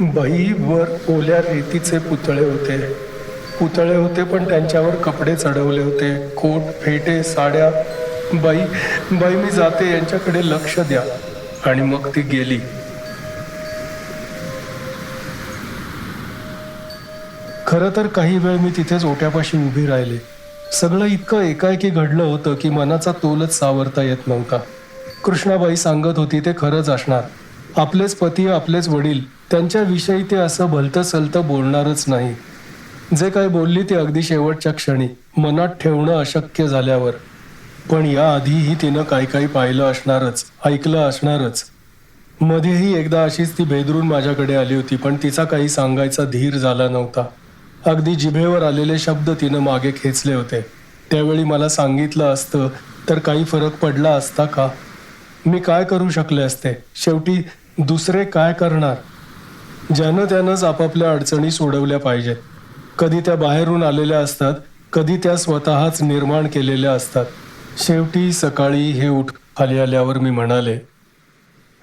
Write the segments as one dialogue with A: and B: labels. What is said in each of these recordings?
A: बाईवर ओल्या रेतीचे पुतळे होते. पुतळे होते पण त्यांच्यावर कपडे चढवले होते. कोट फेटे साड्या. बाई बाई मी जाते यांच्याकडे लक्ष द्या. आणि मग ती गेली. खरं तर काही वेळ मी तिथेच ओट्यापाशी उभी राहिले. सगळं इतकं एकाएकी घडलं होतं की मनाचा तोलच सावरता येत नव्हता. कृष्णाबाई सांगत होती ते खरंच असणार. आपलेच पती आपलेच वडील. त्यांच्याविषयी ते असं भलतं सलतं बोलणारच नाही. जे काय बोलली ते अगदी शेवटच्या क्षणी मनात ठेवणं अशक्य झाल्यावर. पण याआधीही तिनं काही काही पाहिलं असणारच ऐकलं असणारच. मध्येही एकदा अशीच ती भेदरून माझ्याकडे आली होती पण तिचा काही सांगायचा धीर झाला नव्हता. अगदी जिभेवर आलेले शब्द तिनं मागे खेचले होते. त्यावेळी मला सांगितलं असतं तर काही फरक पडला असता का? मी काय करू शकले असते? शेवटी दुसरे काय करणार? ज्यानं त्यानंच आपापल्या अडचणी सोडवल्या पाहिजेत. कधी त्या बाहेरून आलेल्या असतात कधी त्या स्वतःच निर्माण केलेल्या असतात. शेवटी सकाळी हे उठ खाली आल्यावर मी म्हणाले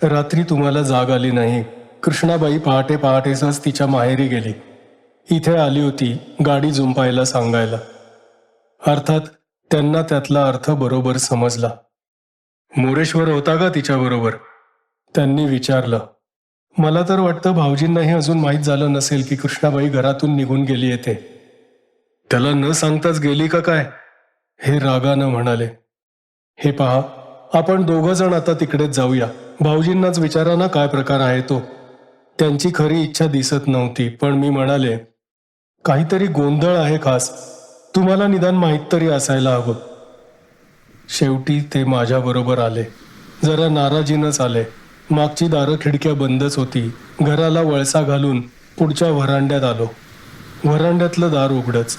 A: रात्री तुम्हाला जाग आली नाही. कृष्णाबाई पहाटे पहाटेसच तिच्या माहेरी गेली. इथे आली होती गाडी जुंपायला सांगायला. अर्थात त्यांना त्यातला अर्थ बरोबर समजला. मोरेश्वर होता का तिच्याबरोबर? त्यांनी विचारलं. मला तर वाटतं भाऊजींनाही अजून माहीत झालं नसेल की कृष्णाबाई घरातून निघून गेली येते त्याला न सांगताच गेली का काय? हे रागानं म्हणाले. हे पहा आपण दोघं जण आता तिकडेच जाऊया. भाऊजींनाच विचारा ना काय प्रकार आहे तो. त्यांची खरी इच्छा दिसत नव्हती पण मी म्हणाले काहीतरी गोंधळ आहे खास. तुम्हाला निदान माहीत तरी असायला हवं. शेवटी ते माझ्याबरोबर आले. जरा नाराजीनंच आले. मागची दारं खिडक्या बंदच होती. घराला वळसा घालून पुढच्या व्हरांड्यात आलो. व्हरांड्यातलं दार उघडच.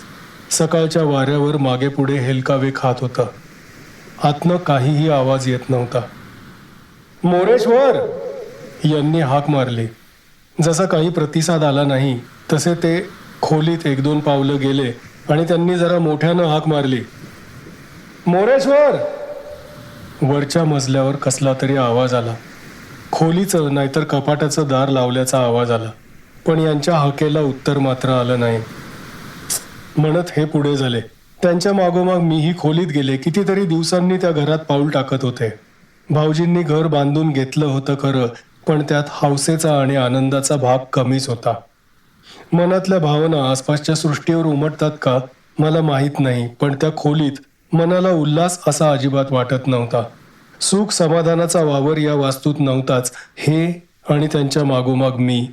A: सकाळच्या वाऱ्यावर मागे पुढे हेलकावे खात होता. आतनं काहीही आवाज येत नव्हता. मोरेश्वर! यांनी हाक मारली. जसा काही प्रतिसाद आला नाही तसे ते खोलीत एक दोन पावलं गेले आणि त्यांनी जरा मोठ्यानं हाक मारली. मोरेश्वर! वरच्या मजल्यावर कसला तरी आवाज आला. खोलीचं नाहीतर कपाटाचं दार लावल्याचा आवाज आला. पण यांच्या हाकेला उत्तर मात्र आलं नाही. म्हणत हे पुढे झाले. त्यांच्या मागोमाग मीही खोलीत गेले. कितीतरी दिवसांनी त्या घरात पाऊल टाकत होते. भाऊजींनी घर बांधून घेतलं होतं खरं पण त्यात हौसेचा आणि आनंदाचा भाग कमीच होता. मनातल्या भावना आसपासच्या सृष्टीवर उमटतात का मला माहीत नाही पण त्या खोलीत मनाला उल्हास असा अजिबात वाटत नव्हता. सुख समाधानाचा वावर या वास्तूत नव्हताच. हे आणि त्यांच्या मागोमाग मी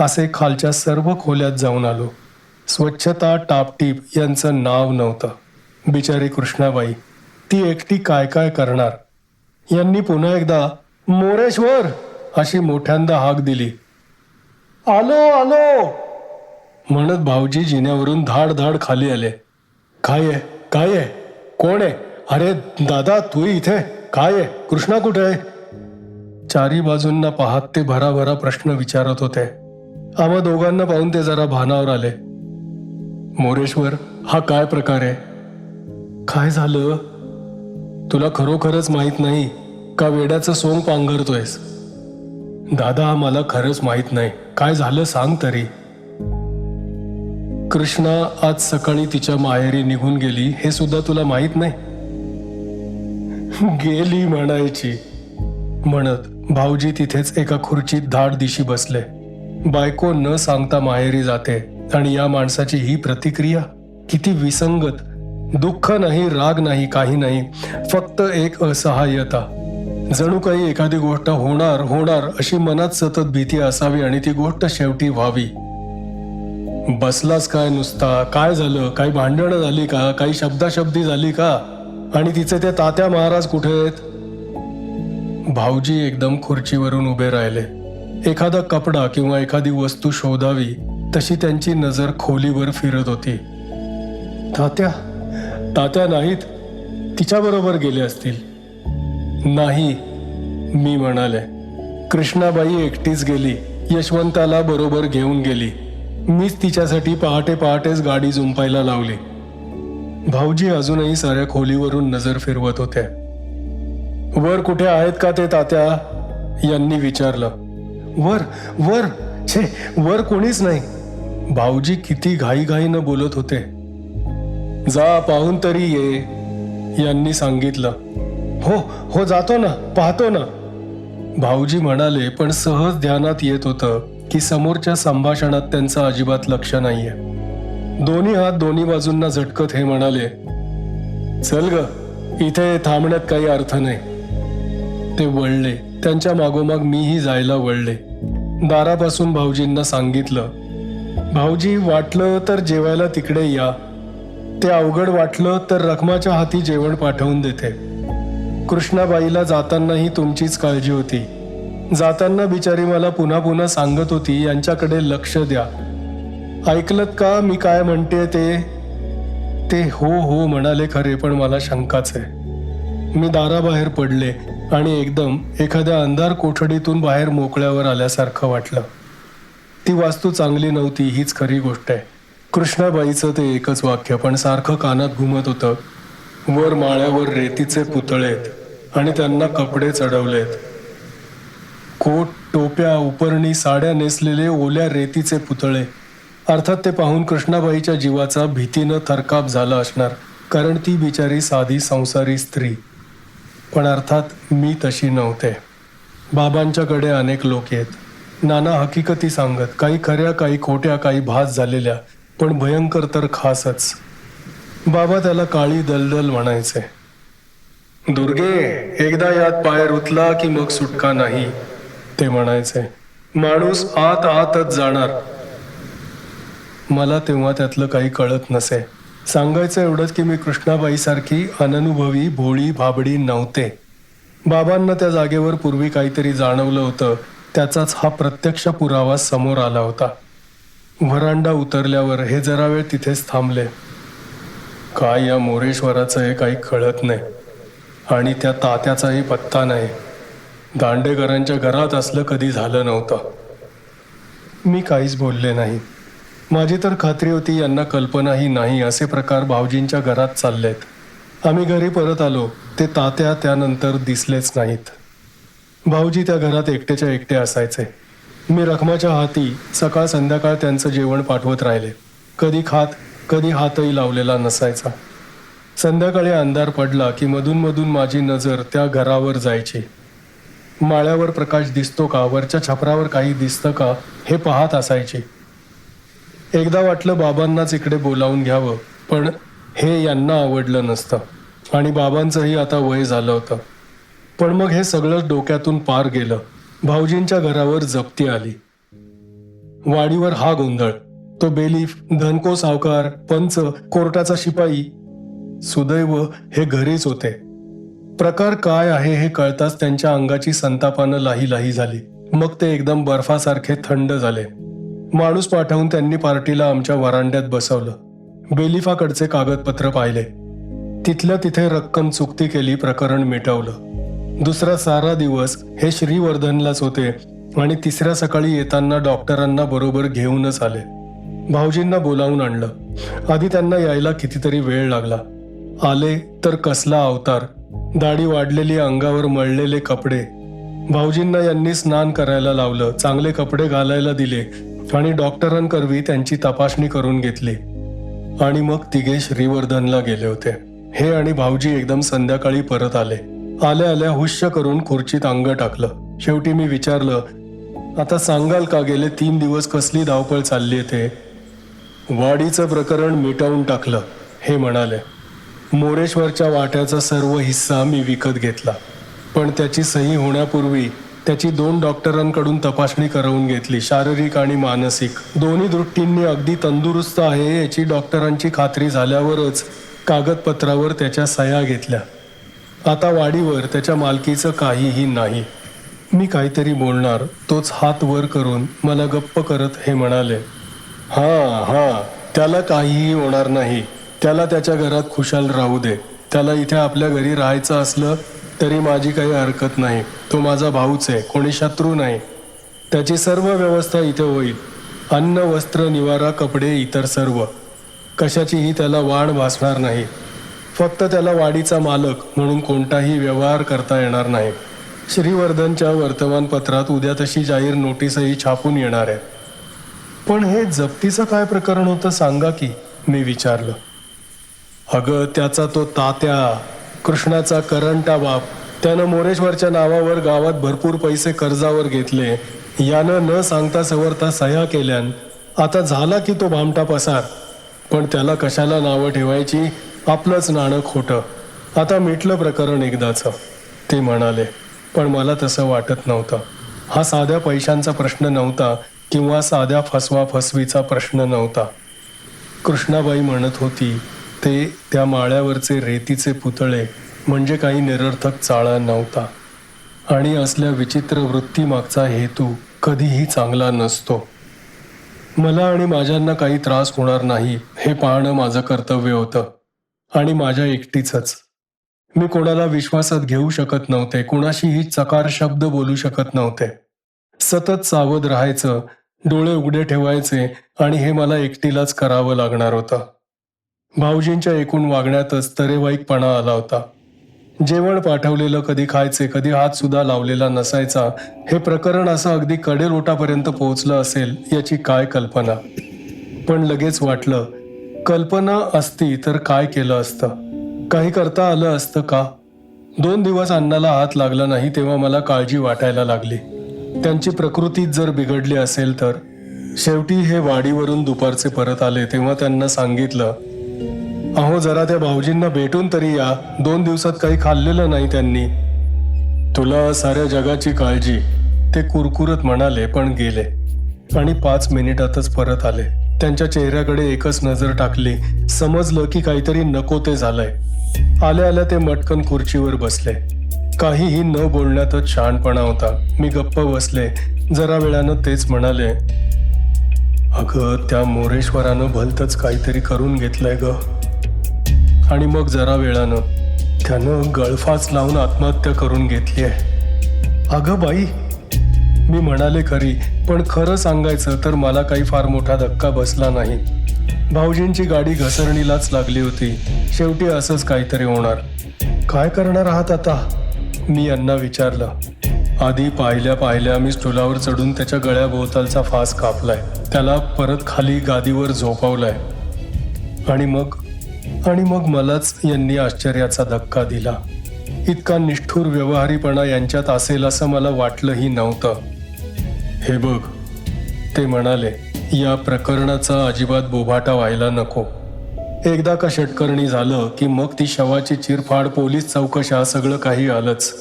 A: असे खालच्या सर्व खोल्यात जाऊन आलो. स्वच्छता टापटीप यांचं नाव नव्हतं. बिचारी कृष्णाबाई ती एकटी काय काय करणार? यांनी पुन्हा एकदा मोरेश्वर! अशी मोठ्यांदा हाक दिली. आलो आलो! म्हणत भाऊजी जिन्यावरून धाड धाड खाली आले. काय आहे? काय आहे? कोण आहे? अरे दादा तू इथे? काय आहे? कृष्णा कुठे आहे? चारी बाजूंना पाहत ते भराभरा प्रश्न विचारत होते. आम्हा दोघांना पाहून ते जरा भानावर आले. मोरेश्वर हा काय प्रकार आहे? काय झालं? तुला खरोखरच माहीत नाही का वेड्याचं सोंग पांघरतोयस? दादा मला खरंच माहीत नाही. काय झालं सांग तरी. कृष्णा आज सकाळी तिच्या माहेरी निघून गेली हे सुद्धा तुला माहीत नाही? गेली म्हणायची. म्हणत भाऊजी तिथेच एका खुर्चीत धाड दिशी बसले. बायको न सांगता माहेरी जाते आणि या माणसाची ही प्रतिक्रिया? किती विसंगत. दुःख नाही राग नाही काही नाही फक्त एक असहाय्यता जणू काही एखादी गोष्ट होणार होणार अशी मनात सतत भीती असावी आणि ती गोष्ट शेवटी व्हावी. बसलास काय नुसता? काय झालं? काही भांडणं झाली का? काही शब्दाशब्दी झाली का? आणि तिचे ते तात्या महाराज कुठे आहेत? भाऊजी एकदम खुर्चीवरून उभे राहिले. एखादा कपडा किंवा एखादी वस्तू शोधावी तशी त्यांची नजर खोलीवर फिरत होती. तात्या तात्या नाहीत तिच्याबरोबर गेले असतील. नाही मी म्हणाले. कृष्णाबाई एकटीच गेली यशवंताला बरोबर घेऊन गेली. मीच तिच्यासाठी पहाटे पहाटेच गाडी झुंपायला लावली. भाऊजी अजूनही साऱ्या खोलीवरून नजर फिरवत होते. वर कुठे आहेत का ते तात्या? यांनी विचारलं. वर वर छे वर कोणीच नाही. भाऊजी किती घाईघाईनं बोलत होते. जा पाहून तरी ये यांनी सांगितलं. हो हो जातो ना पाहतो ना. भाऊजी म्हणाले पण सहज ध्यानात येत होतं की समोरच्या संभाषणात त्यांचं अजिबात लक्ष नाहीये. दोन्ही हात दोन्ही बाजूंना झटकत हे म्हणाले चल ग इथे थांबण्यात काही अर्थ नाही. ते वळले. त्यांच्या मागोमाग मीही जायला वळले. दारापासून भाऊजींना सांगितलं भाऊजी वाटलं तर जेवायला तिकडे या. ते अवघड वाटलं तर रखमाच्या हाती जेवण पाठवून देते. कृष्णाबाईला जातानाही तुमचीच काळजी होती. जाताना बिचारी मला पुन्हा पुन्हा सांगत होती यांच्याकडे लक्ष द्या. ऐकलत का? मी काय म्हणते ते? ते हो हो म्हणाले खरे पण मला शंकाच आहे. मी दाराबाहेर पडले आणि एकदम एखाद्या अंधार कोठडीतून बाहेर मोकळ्यावर आल्यासारखं वाटलं. ती वास्तू चांगली नव्हती हीच खरी गोष्ट आहे. कृष्णाबाईचं ते एकच वाक्य पण सारखं कानात घुमत होतं. वर माळ्यावर रेतीचे पुतळेत आणि त्यांना कपडे चढवलेत कोट टोप्या उपरणी साड्या नेसलेले ओल्या रेतीचे पुतळे. अर्थात ते पाहून कृष्णाबाईच्या जीवाचा भीतीनं थरकाप झाला असणार कारण ती बिचारी साधी संसारी स्त्री. पण अर्थात मी तशी नव्हते. बाबांच्याकडे अनेक लोक येत. नाना हकीकती सांगत काही खऱ्या काही खोट्या काही भास झालेल्या पण भयंकर तर खासच. बाबा त्याला काळी दलदल म्हणायचे. दुर्गे एकदा यात पाय रुतला की मग सुटका नाही ते म्हणायचे. माणूस आत आतच जाणार मला तेव्हा त्यातलं काही कळत नसे. सांगायचं एवढंच की मी कृष्णाबाईसारखी अननुभवी भोळी भाबडी नव्हते. बाबांना त्या जागेवर पूर्वी काहीतरी जाणवलं होतं. त्याचाच हा प्रत्यक्ष पुरावा समोर आला होता. व्हरांडा उतरल्यावर हे जरा वेळ तिथेच थांबले. काय या मोरेश्वराचं हे काही कळत नाही. आणि त्या तात्याचाही पत्ता नाही. दांडेकरांच्या घरात असलं कधी झालं नव्हतं. मी काहीच बोलले नाही. माझी तर खात्री होती यांना कल्पनाही नाही असे प्रकार भाऊजींच्या घरात चाललेत. आम्ही घरी परत आलो ते तात्या त्यानंतर दिसलेच नाहीत. भाऊजी त्या घरात एकट्याच्या एकटे असायचे. मी रखमाच्या हाती सकाळ संध्याकाळ त्यांचं जेवण पाठवत राहिले. कधी खात कधी हातही लावलेला नसायचा. संध्याकाळी अंधार पडला की मधून मधून माझी नजर त्या घरावर जायची. माळ्यावर प्रकाश दिसतो का वरच्या छपरावर काही दिसतं का हे पाहत असायची. एकदा वाटलं बाबांनाच इकडे बोलावून घ्यावं पण हे यांना आवडलं नसतं. आणि बाबांचंही आता वय झालं होतं. पण मग हे सगळं डोक्यातून पार गेलं. भाऊजींच्या घरावर जप्ती आली. वाडीवर हा गोंधळ. तो बेलीफ धनको सावकार पंच कोर्टाचा शिपाई सुदैव हे घरीच होते. प्रकार काय आहे हे कळताच त्यांच्या अंगाची संतापानं लाही लाही झाली. मग ते एकदम बर्फासारखे थंड झाले. माणूस पाठवून त्यांनी पार्टीला आमच्या वरांड्यात बसवलं. बेलिफाकडचे कागदपत्र पाहिले. तिथल्या तिथे रक्कम चुकती केली प्रकरण मिटवलं. दुसरा सारा दिवस हे श्रीवर्धनलाच होते आणि तिसऱ्या सकाळी येताना डॉक्टरांना बरोबर घेऊनच आले. भाऊजींना बोलावून आणलं. आधी त्यांना यायला कितीतरी वेळ लागला. आले तर कसला अवतार. दाढी वाढलेली अंगावर मळलेले कपडे. भाऊजींना यांनी स्नान करायला लावलं चांगले कपडे घालायला दिले आणि डॉक्टरांकरवी त्यांची तपासणी करून घेतली. आणि मग तिघे श्रीवर्धनला गेले होते. हे आणि भाऊजी एकदम संध्याकाळी परत आले. आल्या आल्या हुश्य करून खुर्चीत अंग टाकलं. शेवटी मी विचारलं आता सांगाल का गेले तीन दिवस कसली धावपळ चालली ते? वाडीचं प्रकरण मिटवून टाकलं हे म्हणाले. मोरेश्वरच्या वाट्याचा सर्व हिस्सा मी विकत घेतला. पण त्याची सही होण्यापूर्वी त्याची दोन डॉक्टरांकडून तपासणी करवून घेतली. शारीरिक आणि मानसिक. दोन्ही दृष्टींनी अगदी तंदुरुस्त आहे याची डॉक्टरांची खात्री झाल्यावरच कागदपत्रावर त्याच्या सह्या घेतल्या. आता वाडीवर त्याच्या मालकीचं काहीही नाही. मी काहीतरी बोलणार. तोच हात वर करून मला गप्प करत हे म्हणाले हा हा त्याला काहीही होणार नाही. त्याला त्याच्या घरात खुशाल राहू दे. त्याला इथे आपल्या घरी राहायचं असलं तरी माझी काही हरकत नाही. तो माझा भाऊच आहे कोणी शत्रू नाही. त्याची सर्व व्यवस्था इथे होईल. अन्न वस्त्र निवारा कपडे इतर सर्व. कशाचीही त्याला वाढ भासणार नाही. फक्त त्याला वाडीचा मालक म्हणून कोणताही व्यवहार करता येणार नाही. श्रीवर्धनच्या वर्तमानपत्रात उद्या तशी जाहीर नोटीसही छापून येणार आहे. पण हे जप्तीचं काय प्रकरण होतं सांगा की मी विचारलं. अगं त्याचा तो तात्या. कृष्णाचा करंटा बाप. त्यानं मोरेश्वरच्या नावावर गावात भरपूर पैसे कर्जावर घेतले. यानं न सांगता सवरता सह्या केल्यान. आता झाला की तो भामटा पसार. पण त्याला कशाला नावं ठेवायची? आपलंच नाणं खोटं. आता मिटलं प्रकरण एकदाचं. ते म्हणाले पण मला तसं वाटत नव्हतं. हा साध्या पैशांचा प्रश्न नव्हता किंवा साध्या फसवा फसवीचा प्रश्न नव्हता. कृष्णाबाई म्हणत होती ते त्या माळ्यावरचे रेतीचे पुतळे म्हणजे काही निरर्थक चाळा नव्हता. आणि असल्या विचित्र वृत्तीमागचा हेतू कधीही चांगला नसतो. मला आणि माझ्यांना काही त्रास होणार नाही हे पाहणं माझं कर्तव्य होतं. आणि माझ्या एकटीचंच. मी कोणाला विश्वासात घेऊ शकत नव्हते कोणाशीही चकार शब्द बोलू शकत नव्हते. सतत सावध राहायचं डोळे उघडे ठेवायचे आणि हे मला एकटीलाच करावं लागणार होतं. भाऊजींच्या एकूण वागण्यातच तरेवाईकपणा आला होता. जेवण पाठवलेलं कधी खायचे कधी हात सुद्धा लावलेला नसायचा हे प्रकरण असं अगदी कडेलोटापर्यंत पोहोचलं असेल याची काय कल्पना? पण लगेच वाटलं कल्पना असती तर काय केलं असतं? काही करता आलं असतं का? दोन दिवस अन्नाला हात लागला नाही तेव्हा मला काळजी वाटायला लागली. त्यांची प्रकृती जर बिघडली असेल तर? शेवटी हे वाडीवरून दुपारचे परत आले तेव्हा त्यांना सांगितलं अहो जरा त्या भाऊजींना भेटून तरी या. दोन दिवसात काही खाल्लेलं नाही त्यांनी. तुला साऱ्या जगाची काळजी. ते कुरकुरत म्हणाले पण गेले. आणि पाच मिनिटातच परत आले. त्यांच्या चेहऱ्याकडे एकच नजर टाकली. समजलं की काहीतरी नको ते झालंय. आल्या आल्या ते मटकन खुर्चीवर बसले. काहीही न बोलण्यातच शहाणपणा होता. मी गप्प बसले. जरा वेळानं तेच म्हणाले अगं त्या मोरेश्वरानं भलतच काहीतरी करून घेतलंय ग. आणि मग जरा वेळानं त्यानं गळफास लावून आत्महत्या करून घेतली आहे. अगं बाई मी म्हणाले खरी पण खरं सांगायचं तर मला काही फार मोठा धक्का बसला नाही. भाऊजींची गाडी घसरणीलाच लागली होती. शेवटी असंच काहीतरी होणार. काय करणार आहात आता? मी यांना विचारलं. आधी पाहिल्या पाहिल्या मी स्टुलावर चढून त्याच्या गळ्याभोवतालचा फास कापलाय. त्याला परत खाली गादीवर झोपवलाय. आणि मग आणि मग मलाच यांनी आश्चर्याचा धक्का दिला. इतका निष्ठूर व्यवहारीपणा यांच्यात असेल असं मला वाटलंही नव्हतं. हे बघ ते म्हणाले या प्रकरणाचा अजिबात बोभाटा व्हायला नको. एकदा का षटकर्णी झालं की मग ती शवाची चिरफाड पोलीस चौकशा सगळं काही आलंच.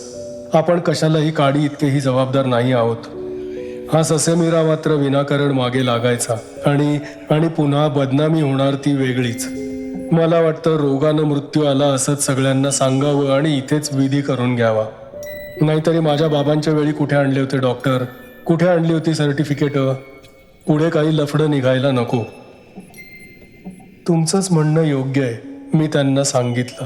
A: आपण कशालाही काडी इतकेही जबाबदार नाही आहोत. हा ससेमिरा मात्र विनाकारण मागे लागायचा आणि आणि पुन्हा बदनामी होणार ती वेगळीच. मला वाटतं रोगानं मृत्यू आला असंच सगळ्यांना सांगावं आणि इथेच विधी करून घ्यावा. नाहीतरी माझ्या बाबांच्या वेळी कुठे आणले होते डॉक्टर? कुठे आणली होती सर्टिफिकेट? पुढे काही लफडं निघायला नको. तुमचंच म्हणणं योग्य आहे मी त्यांना सांगितलं.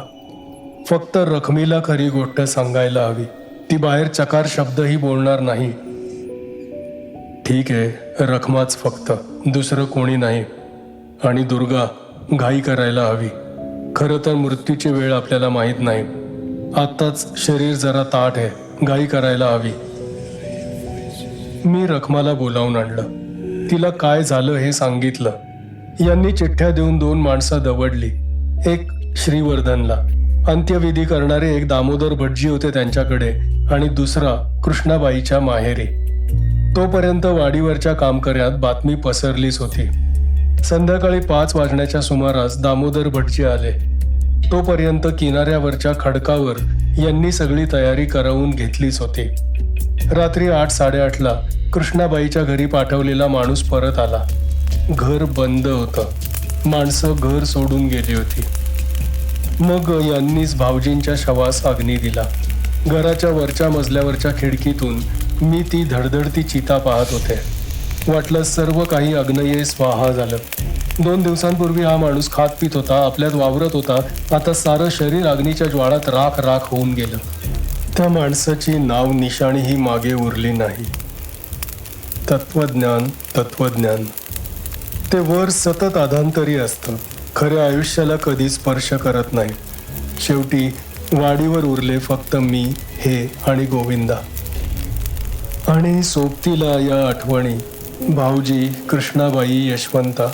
A: फक्त रखमीला खरी गोष्ट सांगायला हवी. ती बाहेर चकार शब्दही बोलणार नाही. ठीक आहे रखमाच फक्त. दुसरं कोणी नाही. आणि दुर्गा घाई करायला हवी. खरं तर मृत्यूची वेळ आपल्याला माहीत नाही. आत्ताच शरीर जरा ताठ आहे घाई करायला हवी. मी रखमाला बोलावून आणलं. तिला काय झालं हे सांगितलं. यांनी चिठ्ठ्या देऊन दोन माणसं दवडली. एक श्रीवर्धनला. अंत्यविधी करणारे एक दामोदर भटजी होते त्यांच्याकडे आणि दुसरा कृष्णाबाईच्या माहेरी. तोपर्यंत वाडीवरच्या कामकऱ्यात बातमी पसरलीच होती. संध्याकाळी पाच वाजण्याच्या सुमारास दामोदर भटजी आले. तोपर्यंत किनाऱ्यावरच्या खडकावर यांनी सगळी तयारी करवून घेतलीच होती. रात्री आठ साडेआठला कृष्णाबाईच्या घरी पाठवलेला माणूस परत आला. घर बंद होतं. माणसं घर सोडून गेली होती. मग यांनीच भाऊजींच्या शवास अग्नी दिला. घराच्या वरच्या मजल्यावरच्या खिडकीतून मी ती धडधडती चिता पाहत होते. वाटलं सर्व काही अग्नये स्वाहा झालं. दोन दिवसांपूर्वी हा माणूस खात पित होता आपल्यात वावरत होता. आता सारं शरीर अग्नीच्या ज्वाळात राख राख होऊन गेलं. त्या माणसाची नाव निशाणीही मागे उरली नाही. तत्वज्ञान तत्वज्ञान ते वर सतत आधांतरी असतं. खऱ्या आयुष्याला कधी स्पर्श करत नाही. शेवटी वाडीवर उरले फक्त मी हे आणि गोविंदा. आणि सोबतीला या आठवणी भाऊजी कृष्णाबाई यशवंता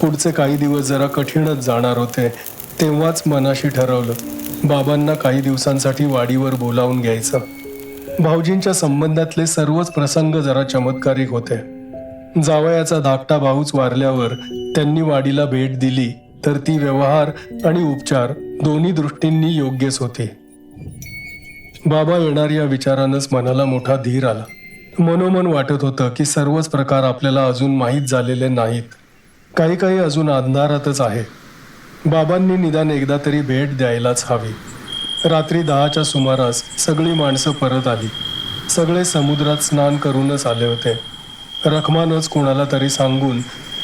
A: पुढचे काही दिवस जरा कठीणच जाणार होते तेव्हाच मनाशी ठरवलं बाबांना काही दिवसांसाठी वाडीवर बोलावून घ्यायचं. भाऊजींच्या संबंधातले सर्वच प्रसंग जरा चमत्कारिक होते. जावयाचा धाकटा भाऊच वारल्यावर त्यांनी वाडीला भेट दिली तर ती व्यवहार आणि उपचार दोन्ही दृष्टींनी योग्यच होती. बाबा येणार या विचारानंच मनाला मोठा धीर आला. मनोमन वाटत होतं की सर्वच प्रकार आपल्याला अजून माहीत झालेले नाहीत. काही काही अजून अंधारातच आहे. बाबांनी निदान एकदा तरी भेट द्यायलाच हवी. रात्री दहाच्या सुमारास सगळी माणसं परत आली. सगळे समुद्रात स्नान करूनच आले होते. रखमानच कोणाला तरी सांगून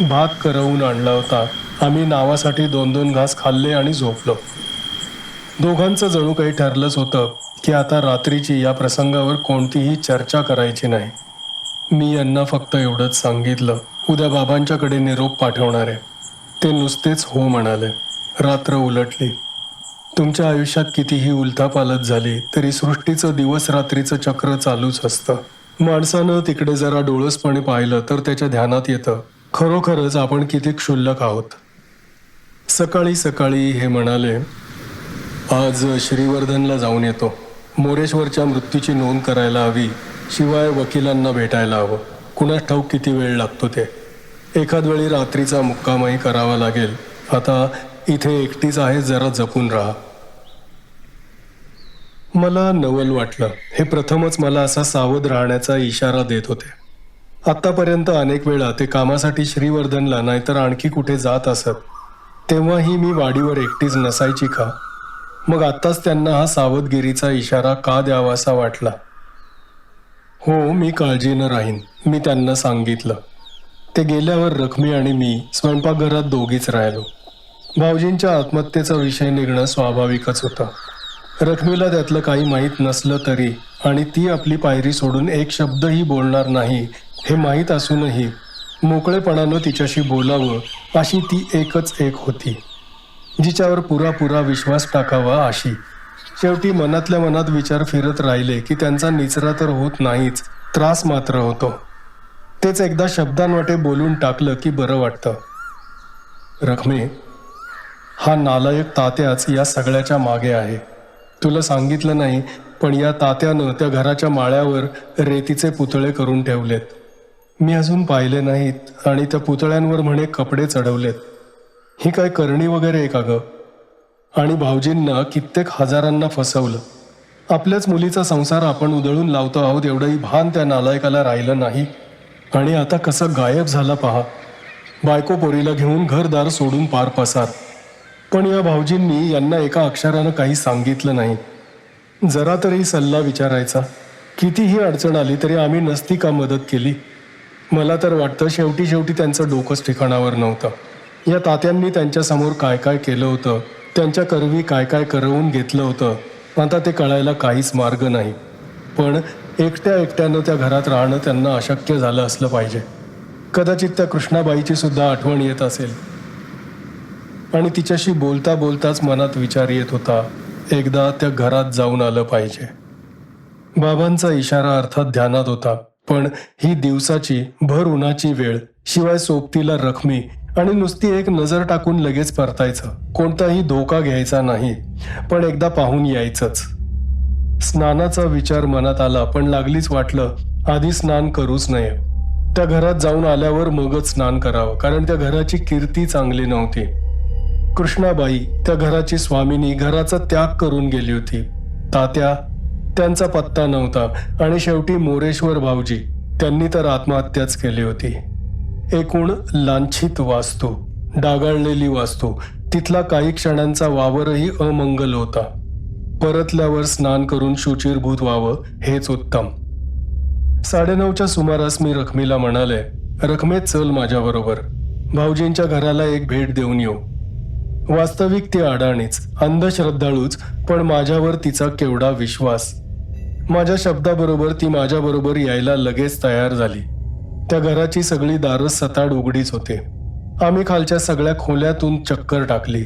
A: भात करवून आणला होता. आम्ही नावासाठी दोन दोन घास खाल्ले आणि झोपलो. दोघांचं जणू काही ठरलंच होतं. की आता रात्रीची या प्रसंगावर कोणतीही चर्चा करायची नाही. मी यांना फक्त एवढंच सांगितलं. उद्या बाबांच्याकडे निरोप पाठवणार आहे. ते नुसतेच हो म्हणाले. रात्र उलटली. तुमच्या आयुष्यात कितीही उलथापालत झाली तरी सृष्टीचं दिवस रात्रीचं चक्र चालूच असतं. माणसानं तिकडे जरा डोळसपणे पाहिलं तर त्याच्या ध्यानात येतं. खरोखरच आपण किती क्षुल्लक आहोत. सकाळी सकाळी हे म्हणाले आज श्रीवर्धनला जाऊन येतो. मोरेश्वरच्या मृत्यूची नोंद करायला हवी शिवाय वकिलांना भेटायला हवं. कुणास ठाऊक किती वेळ लागतो ते? एखाद वेळी रात्रीचा मुक्कामही करावा लागेल. आता इथे एकटीच आहे जरा जपून राहा. मला नवल वाटलं. हे प्रथमच मला असा सावध राहण्याचा इशारा देत होते. आतापर्यंत अनेक वेळा ते कामासाठी श्रीवर्धनला नाहीतर आणखी कुठे जात असत. तेव्हाही मी वाडीवर एकटीच नसायची का? मग आत्ताच त्यांना हा सावधगिरीचा इशारा का द्यावासा वाटला? हो मी काळजीनं राहीन मी त्यांना सांगितलं. ते गेल्यावर रखमी आणि मी स्वयंपाकघरात दोघीच राहिलो. भाऊजींच्या आत्महत्येचा विषय निघणं स्वाभाविकच होतं. रखमीला त्यातलं काही माहीत नसलं तरी आणि ती आपली पायरी सोडून एक शब्दही बोलणार नाही हे माहीत असूनही मोकळेपणानं तिच्याशी बोलावं अशी ती एकच एक होती. जिच्यावर पुरा पुरा विश्वास टाकावा अशी. शेवटी मनातल्या मनात विचार फिरत राहिले की त्यांचा निचरा तर होत नाहीच त्रास मात्र होतो. तेच एकदा शब्दांवाटे बोलून टाकलं की बरं वाटतं. रखमे हा नालायक तात्याच या सगळ्याच्या मागे आहे. तुला सांगितलं नाही पण या तात्यानं त्या घराच्या माळ्यावर रेतीचे पुतळे करून ठेवलेत. मी अजून पाहिले नाहीत आणि त्या पुतळ्यांवर म्हणे कपडे चढवलेत. ही काय करणी वगैरे आहे का ग? आणि भाऊजींना कित्येक हजारांना फसवलं. आपल्याच मुलीचा संसार आपण उधळून लावतो आहोत एवढंही भान त्या नालायकाला राहिलं नाही. आणि आता कसं गायब झाला पहा. बायको पोरीला घेऊन घरदार सोडून पार पसार. पण या भाऊजींनी यांना एका अक्षरानं काही सांगितलं नाही. जरा तरी सल्ला विचारायचा. कितीही अडचण आली तरी आम्ही नसती का मदत केली? मला तर वाटतं शेवटी शेवटी त्यांचं डोकंच ठिकाणावर नव्हतं. या तात्यांनी त्यांच्यासमोर काय काय केलं होतं? त्यांच्या करवी काय काय करवून घेतलं होतं? आता ते कळायला काहीच मार्ग नाही. पण एकट्या एकट्यानं त्या घरात राहणं त्यांना अशक्य झालं असलं पाहिजे. कदाचित त्या कृष्णाबाईची सुद्धा आठवण येत असेल. आणि तिच्याशी बोलता बोलताच मनात विचार येत होता एकदा त्या घरात जाऊन आलं पाहिजे. बाबांचा इशारा अर्थात ध्यानात होता पण ही दिवसाची भर उन्हाची वेळ शिवाय सोबतीला रखमी आणि नुसती एक नजर टाकून लगेच परतायचं. कोणताही धोका घ्यायचा नाही पण एकदा पाहून यायचंच. स्नानाचा विचार मनात आला पण लागलीच वाटलं आधी स्नान करूच नये. त्या घरात जाऊन आल्यावर मगच स्नान करावं कारण त्या घराची कीर्ती चांगली नव्हती. कृष्णाबाई त्या घराची स्वामिनी घराचा त्याग करून गेली होती. तात्या त्यांचा पत्ता नव्हता आणि शेवटी मोरेश्वर भाऊजी त्यांनी तर आत्महत्याच केली होती. एकूण लांछित वास्तू डागाळलेली वास्तू. तिथला काही क्षणांचा वावरही अमंगल होता. परतल्यावर स्नान करून शुचिरभूत व्हावं हेच उत्तम. साडेनऊच्या सुमारास मी रखमीला म्हणाले रखमेत चल माझ्याबरोबर. भाऊजींच्या घराला एक भेट देऊन येऊ. वास्तविक ती अडाणीच अंधश्रद्धाळूच पण माझ्यावर तिचा केवढा विश्वास. माझ्या शब्दाबरोबर ती माझ्याबरोबर यायला लगेच तयार झाली. त्या घराची सगळी दारं सताड उघडीच होते. आम्ही खालच्या सगळ्या खोल्यातून चक्कर टाकली.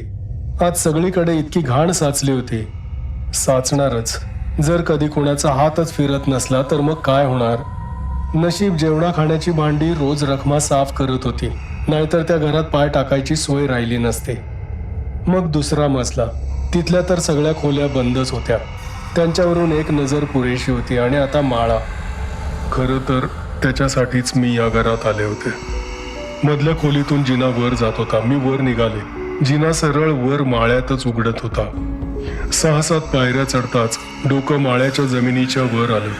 A: आज सगळीकडे इतकी घाण साचली होती. साचणारच. जर कधी कोणाचा हातच फिरत नसला तर मग काय होणार? नशीब जेवणा खाण्याची भांडी रोज रखमा साफ करत होती. नाहीतर त्या घरात पाय टाकायची सोय राहिली नसते. मग दुसरा मजला तिथल्या तर सगळ्या खोल्या बंदच होत्या. त्यांच्यावरून एक नजर पुरेशी होती आणि आता माळा. खरं तर त्याच्यासाठीच मी या घरात आले होते. मधल्या खोलीतून जिना वर जात होता. मी वर निघाले. जिना सरळ वर माळ्यातच उघडत होता. सहा सात पायऱ्या चढताच डोकं माळ्याच्या जमिनीच्या वर आलं.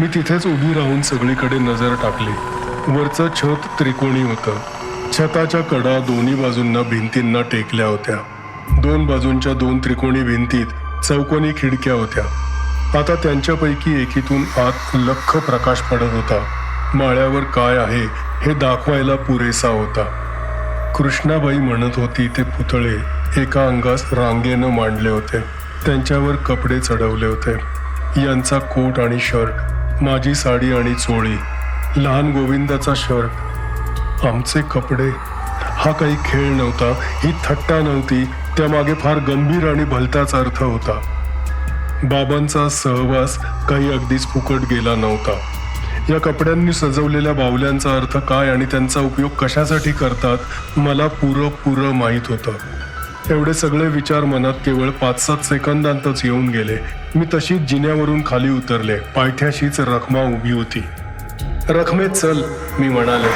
A: मी तिथेच उभी राहून सगळीकडे नजर टाकली. वरचं छत त्रिकोणी होतं. छताच्या कडा दोन्ही बाजूंना भिंतींना टेकल्या होत्या. दोन बाजूंच्या दोन त्रिकोणी भिंतीत चौकोनी खिडक्या होत्या. आता त्यांच्यापैकी एकीतून आत लख प्रकाश पडत होता. माळ्यावर काय आहे हे दाखवायला पुरेसा होता. कृष्णाबाई म्हणत होती ते पुतळे एका अंगास रांगेनं मांडले होते. त्यांच्यावर कपडे चढवले होते. यांचा कोट आणि शर्ट माझी साडी आणि चोळी लहान गोविंदाचा शर्ट आमचे कपडे. हा काही खेळ नव्हता ही थट्टा नव्हती त्यामागे फार गंभीर आणि भलताच अर्थ होता. बाबांचा सहवास काही अगदीच फुकट गेला नव्हता. या कपड्यांनी सजवलेल्या बावल्यांचा अर्थ काय आणि त्यांचा उपयोग कशासाठी करतात मला पुरं पुरं माहीत होतं. एवढे सगळे विचार मनात केवळ पाच सात सेकंदांतच येऊन गेले. मी तशीच जिन्यावरून खाली उतरले. पायथ्याशीच रखमा उभी होती. रखमे चल मी म्हणाले.